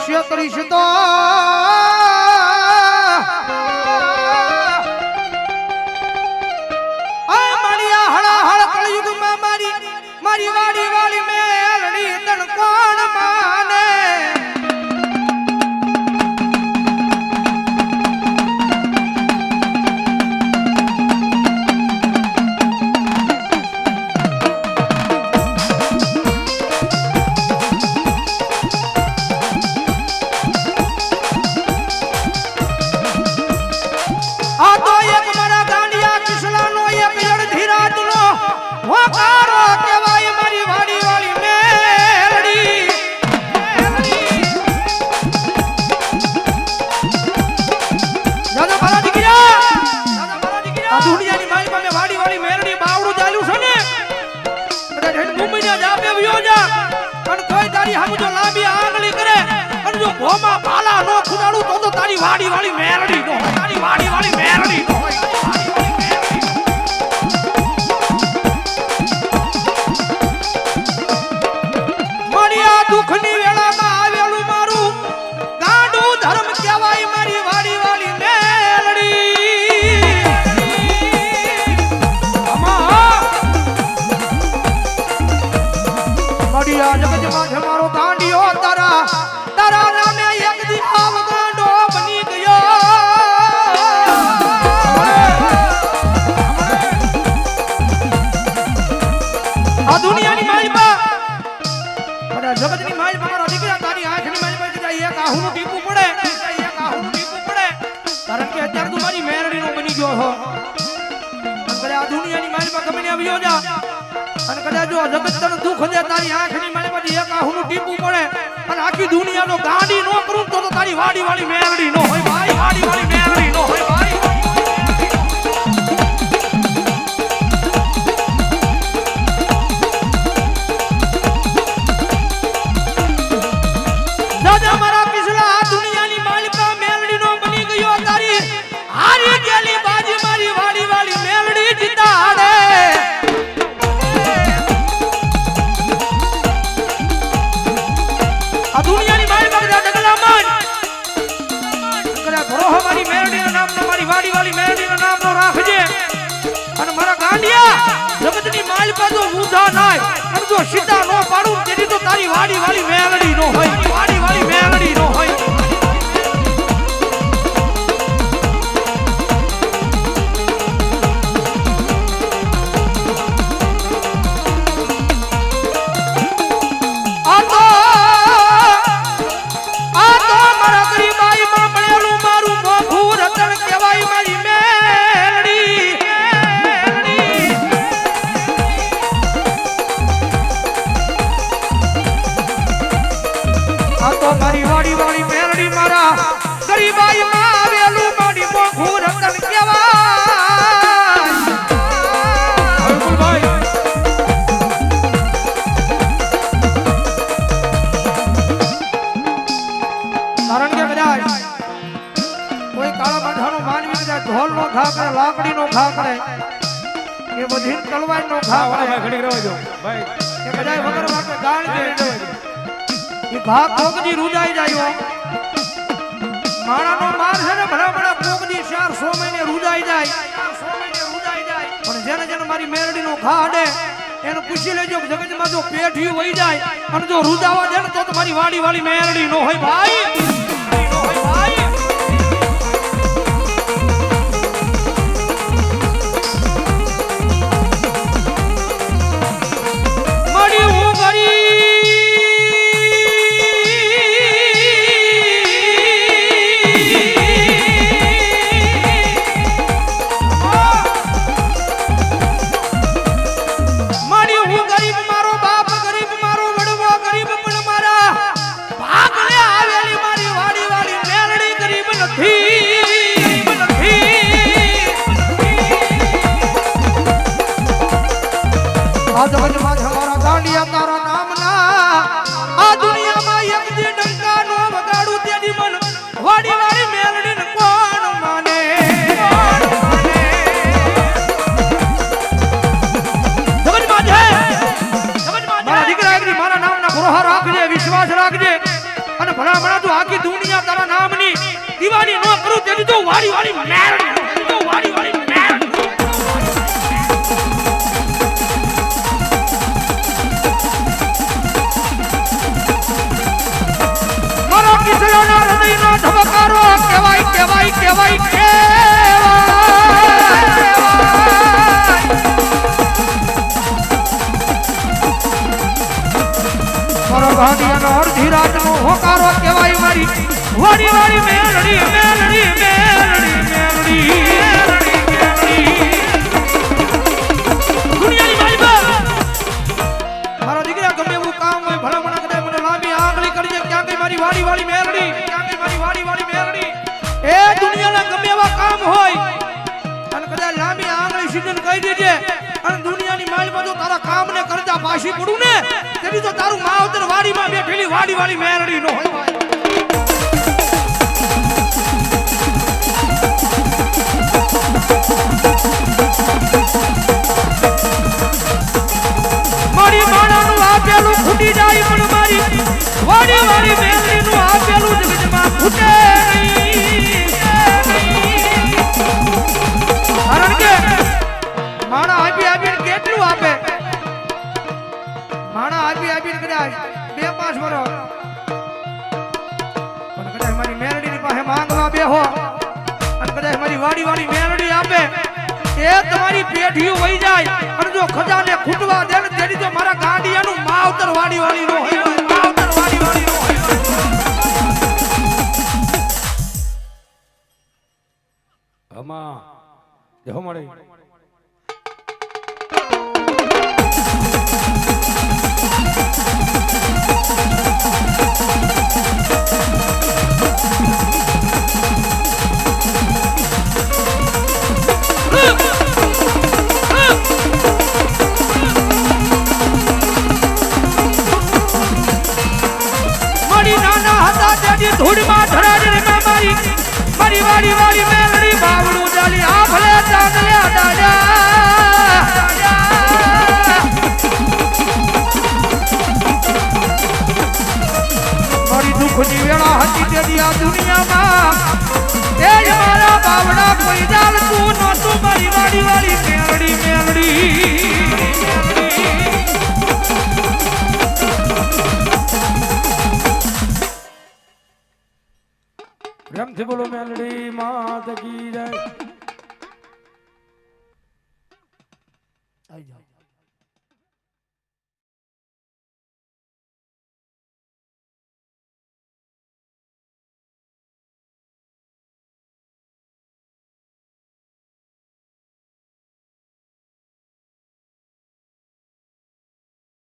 અવશ્ય કરીશ તો મારી વાડી વાળી મેલડી તણ તારી હમ જો લાંબી આંગળી કરે અને જો ભોમાં પાલા નો ખુદાડું તો તો તારી વાડી વાળી મેરડી નો તારી વાડી વાળી મેલડી કદાચ દુનિયાની જા અને કદાચ જો જગત દુઃખ દે, તારી આંખની પાસે એક આહુનું ટીપું પડે. અને આખી દુનિયાનો ગાંડી નો કરું વાડી વાળી મેળડી નો હોય વાડી વાળી મેરડી નો હોય જગતની માલિકા તો ઊંધા નાય. અને જો સીધા નો પાડું તેની તો તારી વાડી વાળી મેરડી નો હોય. વાડી વાળી મેરડી નો હોય. કારણ કોઈ કાળા માથાનો માનવી જાય ઢોલ નો ઘા કરે લાકડી નો ઘા કરે. એ બધી તલવાર નો ઘા કરે ઘડી રહેવા દો. ભાઈ. કે બધાય વગર વાગે ગાળ દે. એ ઘા કોકદી રૂજાઈ જાય. માણાનો માર છે ને ભલા ભલા કોકદી ચાર સો મહિને રૂજાઈ જાય. જાય પણ જેને જેને મારી મેરડીનો ઘા અડે એને પૂછી લેજો જગતમાં જો પેઢી વહી જાય અને જો રૂજાવા દે ને તો તો મારી વાડી વાળી મેરડી નો હોય ભાઈ. જગતમાં તમારા દાંડિયા તારા નામના. આ દુનિયામાં એક જે ડંકા નો વગાડું તેની મન, વાડી વાડી મેલડી ને કોણ માને? જગતમાં છે મારા દીકરા એકની મારા નામના પ્રોહાર રાખજે, વિશ્વાસ રાખજે. અને કરું, તેની તો વાડી વાડી મેલડી કહેવાય કહેવાય અડધી રાતનો હોકારો કહેવાય મારી મેલડી મેલડી મેલડી મેલડી દુનિયાની મારી દીકરા ગમે એવું કામ હોય ભલા મણા કદાચ મને લાંબી આંગળી કરી દે ક્યાં ગઈ મારી વાડી મેલડી લાંબી આંગળી સીધન કહી દેજે. અને દુનિયાની માલમાં જો તારા કામને કરતા પાછી પડું ને. તેની તો તારું માવતર વાડીમાં બેઠેલી વાડી વાળી મેરડી નો હોય માંગવા બેહો. અને કદાચ મારી વાડી વાડી મેલડી આપે. એ તમારી પેઢીઓ વહી જાય. અને જો ખજાને ખૂટવા દે ને તેની તો મારા ગાંડિયાનું માવતર વાડી વાડી નો માવતર વાડી વાડી નો આમાં દેહો મળે. બોલો મેલડી માત કી જય